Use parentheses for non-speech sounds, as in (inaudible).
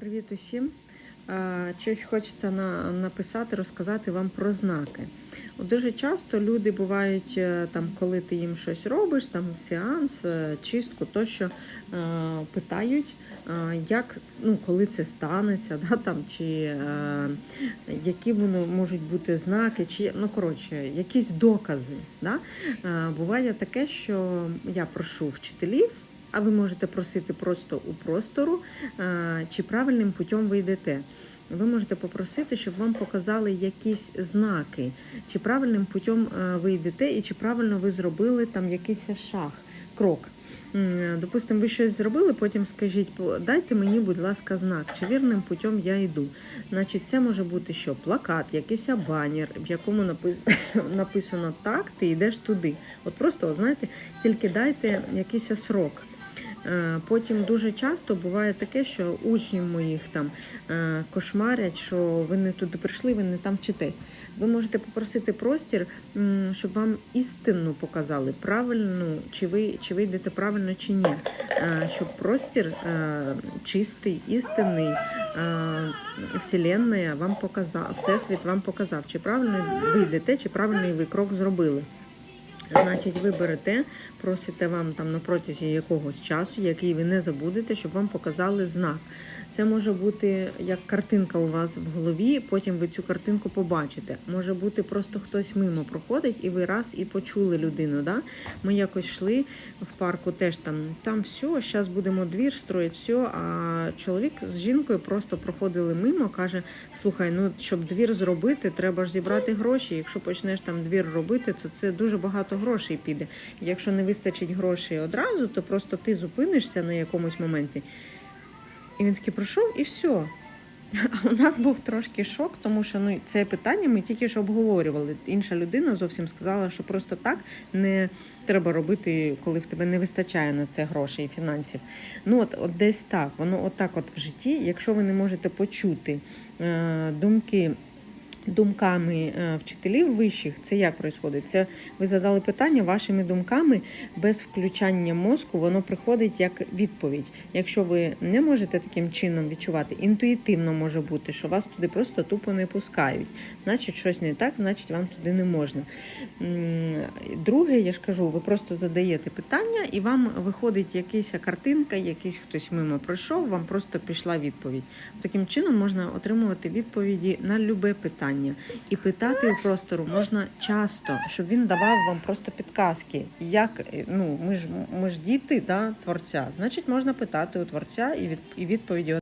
Привіт усім. Щось хочеться на, написати, розказати вам про знаки. Дуже часто люди бувають, е, там, коли ти їм щось робиш, там сеанс, е, чистку, тощо е, питають, як, ну, коли це станеться, (laughs) да, там, чи які воно можуть бути знаки, чи ну, коротше, якісь докази. Да? Буває таке, що я прошу вчителів. А ви можете просити просто у простору, е, чи правильним путем ви йдете. Ви можете попросити, щоб вам показали якісь знаки, чи правильним путем е, ви йдете, і чи правильно ви зробили там якийсь шаг, крок. Допустимо, ви щось зробили, потім скажіть, «По- дайте мені, будь ласка, знак, чи вірним путем я йду. Значить, це може бути що? Плакат, якийсь банер, в якому напис- (coughs) написано так, ти йдеш туди. От просто, знаєте, тільки дайте якийсь срок. Е, Потім дуже часто буває таке, що учнів моїх там е, кошмарять, що ви не туди прийшли, ви не там вчитесь. Ви можете попросити простір, щоб вам істину показали, правильну, чи ви, чи ви йдете правильно, чи ні. Е, Щоб простір чистий, істинний, Вселенная вам показав, Всесвіт вам показав, чи правильно ви йдете, чи правильний ви крок зробили. Значить, ви берете, просите вам там на протязі якогось часу, який ви не забудете, щоб вам показали знак. Це може бути як картинка у вас в голові, потім ви цю картинку побачите. Може бути просто хтось мимо проходить, і ви раз і почули людину. Да? Ми якось йшли в парку, теж там, там все, зараз будемо двір строїти, все. А чоловік з жінкою просто проходили мимо, каже: слухай, ну щоб двір зробити, треба ж зібрати гроші. Якщо почнеш там двір робити, то це дуже багато грошей піде. Якщо не вистачить грошей одразу, то просто ти зупинишся на якомусь моменті. І він такий пройшов і все. (laughs) А у нас був трошки шок, тому що ну це питання ми тільки що обговорювали. Інша людина зовсім сказала, що просто так не треба робити, коли в тебе не вистачає на це грошей і фінансів. Ну от, от десь так, воно отак, от в житті, якщо ви не можете почути е, думки. Думками е, вчителів вищих, це як відбувається? Це ви задали питання вашими думками без включання мозку, воно приходить як відповідь. Якщо ви не можете таким чином відчувати, інтуїтивно може бути, що вас туди просто тупо не пускають. Значить, щось не так, значить вам туди не можна. Друге, я ж кажу, ви просто задаєте питання, і вам виходить якась картинка, якийсь хтось мимо пройшов, вам просто пішла відповідь. Таким чином можна отримувати відповіді на любе питання. І питати у простору можна часто, щоб він давав вам просто підказки. Як ну ми ж ми ж діти да, творця, значить можна питати у творця і і відповіді